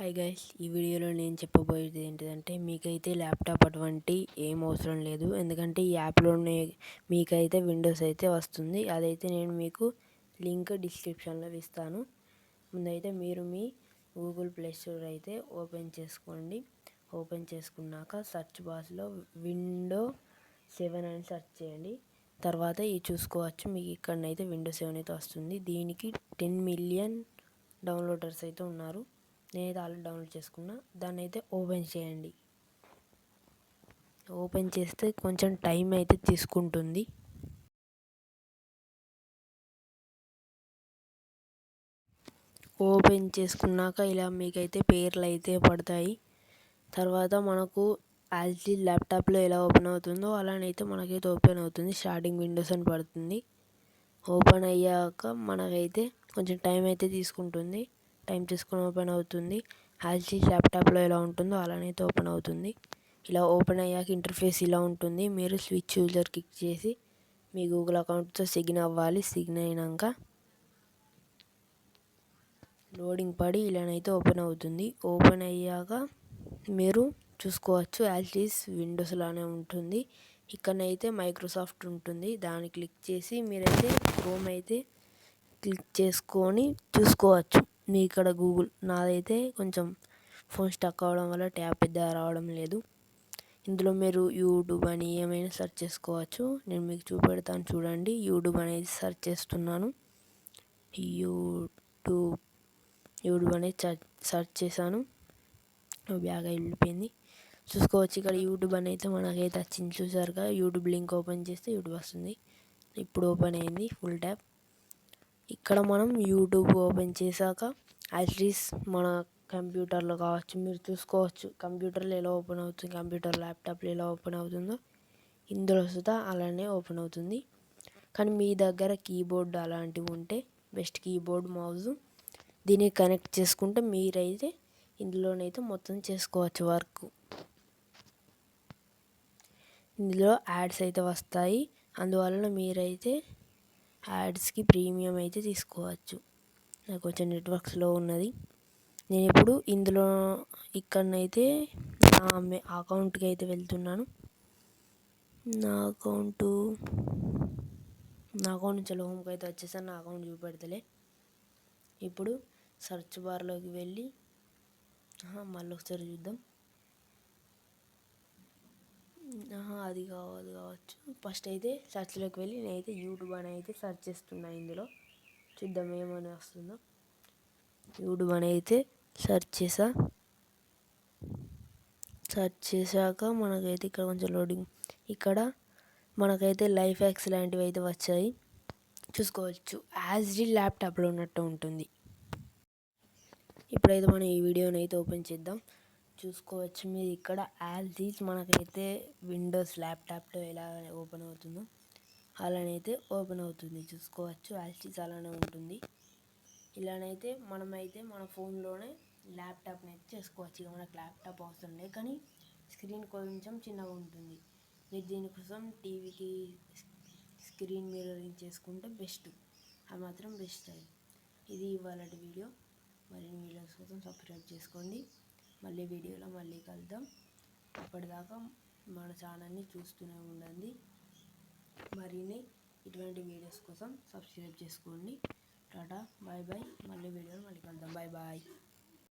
Hi guys ఈ వీడియోలో నేను చెప్పబోయేది ఏంటిదంటే మీకైతే ల్యాప్టాప్ అటువంటి ఏం అవసరం లేదు. ఎందుకంటే ఈ యాప్లోనే మీకైతే విండోస్ అయితే వస్తుంది. అదైతే నేను మీకు లింక్ డిస్క్రిప్షన్లో ఇస్తాను. ముందైతే మీరు మీ గూగుల్ ప్లే స్టోర్ అయితే ఓపెన్ చేసుకోండి. ఓపెన్ చేసుకున్నాక సెర్చ్ బాక్స్లో విండో సెవెన్ అని సెర్చ్ చేయండి. తర్వాత ఇది చూసుకోవచ్చు. మీకు ఇక్కడనైతే విండో సెవెన్ అయితే వస్తుంది. దీనికి టెన్ మిలియన్ డౌన్లోడర్స్ అయితే ఉన్నారు. నేనైతే ఆల్రెడీ డౌన్లోడ్ చేసుకున్నా. దాన్ని అయితే ఓపెన్ చేయండి. ఓపెన్ చేస్తే కొంచెం టైం అయితే తీసుకుంటుంది. ఓపెన్ చేసుకున్నాక ఇలా మీకైతే పేర్లు అయితే పడతాయి. తర్వాత మనకు యాజ్లీ ల్యాప్టాప్లో ఎలా ఓపెన్ అవుతుందో అలానైతే మనకైతే ఓపెన్ అవుతుంది. స్టార్టింగ్ విండోస్ అని పడుతుంది. ఓపెన్ అయ్యాక మనకైతే కొంచెం టైం అయితే తీసుకుంటుంది. టైం తీసుకొని ఓపెన్ అవుతుంది. యాజ్లీ ల్యాప్టాప్లో ఎలా ఉంటుందో అలానైతే ఓపెన్ అవుతుంది. ఇలా ఓపెన్ అయ్యాక ఇంటర్ఫేస్ ఇలా ఉంటుంది. మీరు స్విచ్ యూజర్ క్లిక్ చేసి మీ గూగుల్ అకౌంట్తో సిగ్న్ అవ్వాలి. సిగ్న్ అయినాక లోడింగ్ పడి ఇలానైతే ఓపెన్ అవుతుంది. ఓపెన్ అయ్యాక మీరు చూసుకోవచ్చు. యాజ్లీస్ విండోస్ లానే ఉంటుంది. ఇక్కడనైతే మైక్రోసాఫ్ట్ ఉంటుంది. దాన్ని క్లిక్ చేసి మీరైతే క్రోమ్ అయితే క్లిక్ చేసుకొని చూసుకోవచ్చు. మీ ఇక్కడ గూగుల్. నాదైతే కొంచెం ఫోన్ స్టక్ అవ్వడం వల్ల ట్యాబ్ పెద్దగా రావడం లేదు. ఇందులో మీరు యూట్యూబ్ అని ఏమైనా సెర్చ్ చేసుకోవచ్చు. నేను మీకు చూపెడతాను చూడండి. యూట్యూబ్ అనేది సెర్చ్ చేస్తున్నాను. యూట్యూబ్ యూట్యూబ్ అనేది సెర్చ్ చేశాను. బ్యాగ్ వెళ్ళిపోయింది చూసుకోవచ్చు ఇక్కడ యూట్యూబ్ అని అయితే మనకైతే వచ్చింది చూసారుగా. యూట్యూబ్ లింక్ ఓపెన్ చేస్తే యూట్యూబ్ వస్తుంది. ఇప్పుడు ఓపెన్ అయింది ఫుల్ ట్యాబ్ ఇక్కడ మనం యూట్యూబ్ ఓపెన్ చేశాక అట్లీస్ మన కంప్యూటర్లో కావచ్చు మీరు చూసుకోవచ్చు కంప్యూటర్లో ఎలా ఓపెన్ అవుతుంది కంప్యూటర్ ల్యాప్టాప్లో ఎలా ఓపెన్ అవుతుందో. ఇందులో సుతా అలానే ఓపెన్ అవుతుంది. కానీ మీ దగ్గర కీబోర్డ్ అలాంటివి ఉంటే బెస్ట్ కీబోర్డ్ మౌజ్. దీన్ని కనెక్ట్ చేసుకుంటే మీరైతే ఇందులోనైతే మొత్తం చేసుకోవచ్చు వర్క్. ఇందులో యాడ్స్ అయితే వస్తాయి. అందువలన మీరైతే యాడ్స్కి ప్రీమియం అయితే తీసుకోవచ్చు. నాకు కొంచెం నెట్వర్క్ స్లో ఉన్నది. నేను ఇప్పుడు ఇందులో ఇక్కడనైతే నా అకౌంట్కి అయితే వెళ్తున్నాను. నా అకౌంటు నా అకౌంట్ నుంచి హోమ్కి అయితే వచ్చేసాను నా అకౌంట్ చూపెడతలే. ఇప్పుడు సర్చ్ బార్లోకి వెళ్ళి మళ్ళీ ఒకసారి చూద్దాం. అది కావాలి కావచ్చు. ఫస్ట్ అయితే సర్చ్లోకి వెళ్ళి నేనైతే యూట్యూబ్ అని అయితే సెర్చ్ చేస్తున్నా ఇందులో. చూద్దాం ఏమని వస్తుందో. యూట్యూబ్ అని అయితే సెర్చ్ చేసా. సెర్చ్ చేశాక మనకైతే ఇక్కడ కొంచెం లోడింగ్ ఇక్కడ మనకైతే లైఫ్ యాక్స్ లాంటివి అయితే వచ్చాయి. చూసుకోవచ్చు. యాజ్ డి ల్యాప్టాప్లో ఉన్నట్టు ఉంటుంది. ఇప్పుడైతే మనం ఈ వీడియోని అయితే ఓపెన్ చేద్దాం. చూసుకోవచ్చు. మీరు ఇక్కడ యాజ్ దీస్ మనకైతే విండోస్ ల్యాప్టాప్లో ఎలా ఓపెన్ అవుతుందో అలానైతే ఓపెన్ అవుతుంది. చూసుకోవచ్చు. యాజ్ దీస్ అలానే ఉంటుంది. ఇలానైతే మనమైతే మన ఫోన్లోనే ల్యాప్టాప్ని అయితే చేసుకోవచ్చు. ఇక మనకు ల్యాప్టాప్ అవసరం లేదు. కానీ స్క్రీన్ కొంచెం చిన్నగా ఉంటుంది. మీరు దీనికోసం టీవీకి స్క్రీన్ మిర్రరింగ్ చేసుకుంటే బెస్ట్. అది మాత్రం బెస్ట్ అది. ఇది ఇవాళ వీడియో. మరిన్ని వీడియోస్ కోసం సబ్స్క్రైబ్ చేసుకోండి. మళ్ళీ వీడియోలో మళ్ళీ కలుద్దాం. అప్పటిదాకా మన ఛానల్ని చూస్తూనే ఉండండి. మరిన్ని ఇటువంటి వీడియోస్ కోసం సబ్స్క్రైబ్ చేసుకోండి. Tata bye bye. మళ్ళీ వీడియోలో మళ్ళీ కలుద్దాం. Bye bye.